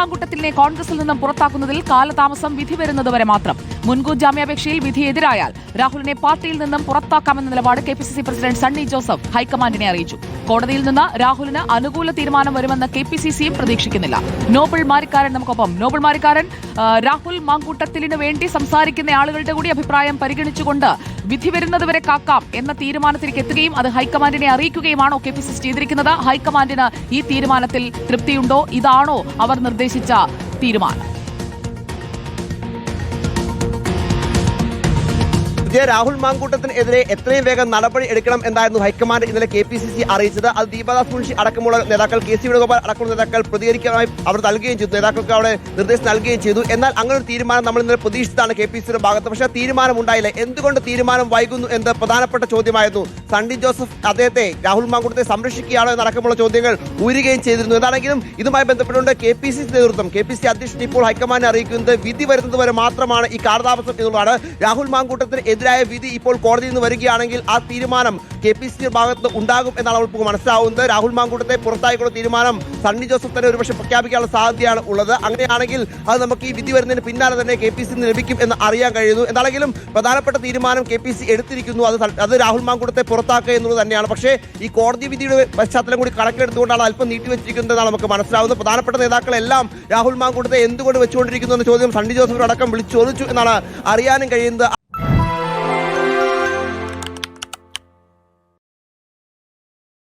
മാങ്കുട്ടത്തിലിനെ കോൺഗ്രസിൽ നിന്നും പുറത്താക്കുന്നതിൽ കാലതാമസം വിധി വരുന്നതുവരെ മാത്രം. മുൻകൂർ ജാമ്യാപേക്ഷയിൽ വിധി എതിരായാൽ രാഹുലിനെ പാർട്ടിയിൽ നിന്നും പുറത്താക്കാമെന്ന നിലപാട് കെ പ്രസിഡന്റ് സണ്ണി ജോസഫ് ഹൈക്കമാൻഡിനെ അറിയിച്ചു. കോടതിയിൽ നിന്ന് രാഹുലിന് അനുകൂല തീരുമാനം വരുമെന്ന് കെ പി സി സിയും പ്രതീക്ഷിക്കുന്നില്ല. നോബിൾ മാരിക്കാരൻ നമുക്കൊപ്പം. നോബിൾ മാരിക്കാരൻ രാഹുൽ മാങ്കൂട്ടത്തിലിന് വേണ്ടി സംസാരിക്കുന്ന ആളുകളുടെ കൂടി അഭിപ്രായം പരിഗണിച്ചുകൊണ്ട് വിധി വരുന്നതുവരെ കാക്കാം എന്ന തീരുമാനത്തിലേക്ക് എത്തുകയും അത് ഹൈക്കമാൻഡിനെ അറിയിക്കുകയുമാണോ കെ പി സി സി ചെയ്തിരിക്കുന്നത്? ഹൈക്കമാൻഡിന് ഈ തീരുമാനത്തിൽ തൃപ്തിയുണ്ടോ? ഇതാണോ അവർ നിർദ്ദേശിച്ച തീരുമാനം. വിജയ രാഹുൽ മാങ്കൂട്ടത്തിനെതിരെ എത്രയും വേഗം നടപടി എടുക്കണം എന്നായിരുന്നു ഹൈക്കമാൻഡ് ഇന്നലെ കെ പി സി സി അറിയിച്ചത്. അത് ദീപദാസ് മുൻഷി അടക്കമുള്ള നേതാക്കൾ കെ സി വേണുഗോപാൽ അടക്കമുള്ള നേതാക്കൾ പ്രതികരിക്കാനായി അവർ നൽകുകയും ചെയ്തു. നേതാക്കൾക്ക് അവിടെ നിർദ്ദേശം നൽകുകയും ചെയ്തു. എന്നാൽ അങ്ങനെ ഒരു തീരുമാനം നമ്മൾ ഇന്നലെ പ്രതീക്ഷിച്ചതാണ് കെ പി സിയുടെ ഭാഗത്ത്. പക്ഷേ തീരുമാനം ഉണ്ടായില്ല. എന്തുകൊണ്ട് തീരുമാനം വൈകുന്നു എന്ന് പ്രധാനപ്പെട്ട ചോദ്യമായിരുന്നു. സണ്ടി ജോസഫ് അദ്ദേഹത്തെ രാഹുൽ മാങ്കൂട്ടത്തെ സംരക്ഷിക്കുകയാണോ എന്നടക്കമുള്ള ചോദ്യങ്ങൾ ഉയരുകയും ചെയ്തിരുന്നു. എന്താണെങ്കിലും ഇതുമായി ബന്ധപ്പെട്ടുകൊണ്ട് കെ പി സി നേതൃത്വം കെ പി സി അധ്യക്ഷൻ ഇപ്പോൾ ഹൈക്കമാൻഡ് അറിയിക്കുന്നത് വിധി വരുന്നത് വരെ മാത്രമാണ് ഈ കാലതാമസം എന്നുള്ളതാണ്. രാഹുൽ മാങ്കൂട്ടത്തിന് എതിരായ വിധി ഇപ്പോൾ കോടതിയിൽ നിന്ന് വരികയാണെങ്കിൽ ആ തീരുമാനം കെ പി സി ഭാഗത്ത് ഉണ്ടാകും എന്നാണ് അവൾക്ക് മനസ്സിലാവുന്നത്. രാഹുൽ മാങ്കൂട്ടത്തെ പുറത്തായിക്കുള്ള തീരുമാനം സണ്ണി ജോസഫ് തന്നെ ഒരുപക്ഷെ പ്രഖ്യാപിക്കാനുള്ള സാധ്യതയാണ് ഉള്ളത്. അങ്ങനെയാണെങ്കിൽ അത് നമുക്ക് ഈ വിധി വരുന്നതിന് പിന്നാലെ തന്നെ കെ പി സി ലഭിക്കും എന്ന് അറിയാൻ കഴിയുന്നു. എന്താണെങ്കിലും പ്രധാനപ്പെട്ട തീരുമാനം കെ പി സി എടുത്തിരിക്കുന്നു. അത് അത് രാഹുൽ മാങ്കൂട്ടത്തെ പുറത്താക്കുക എന്നുള്ളത് തന്നെയാണ്. പക്ഷേ ഈ കോടതി വിധിയുടെ പശ്ചാത്തലം കൂടി കണക്കെടുത്തുകൊണ്ടാണ് അല്പം നീട്ടിവെച്ചിരിക്കുന്നത് എന്നാണ് നമുക്ക് മനസ്സിലാവുന്നത്. പ്രധാനപ്പെട്ട നേതാക്കളെല്ലാം രാഹുൽ മാങ്കൂട്ടത്തെ എന്തുകൊണ്ട് വെച്ചുകൊണ്ടിരിക്കുന്നു എന്ന ചോദ്യം സണ്ണി ജോസഫ് അടക്കം വിളിച്ചു ചോദിച്ചു എന്നാണ് അറിയാനും കഴിയുന്നത്.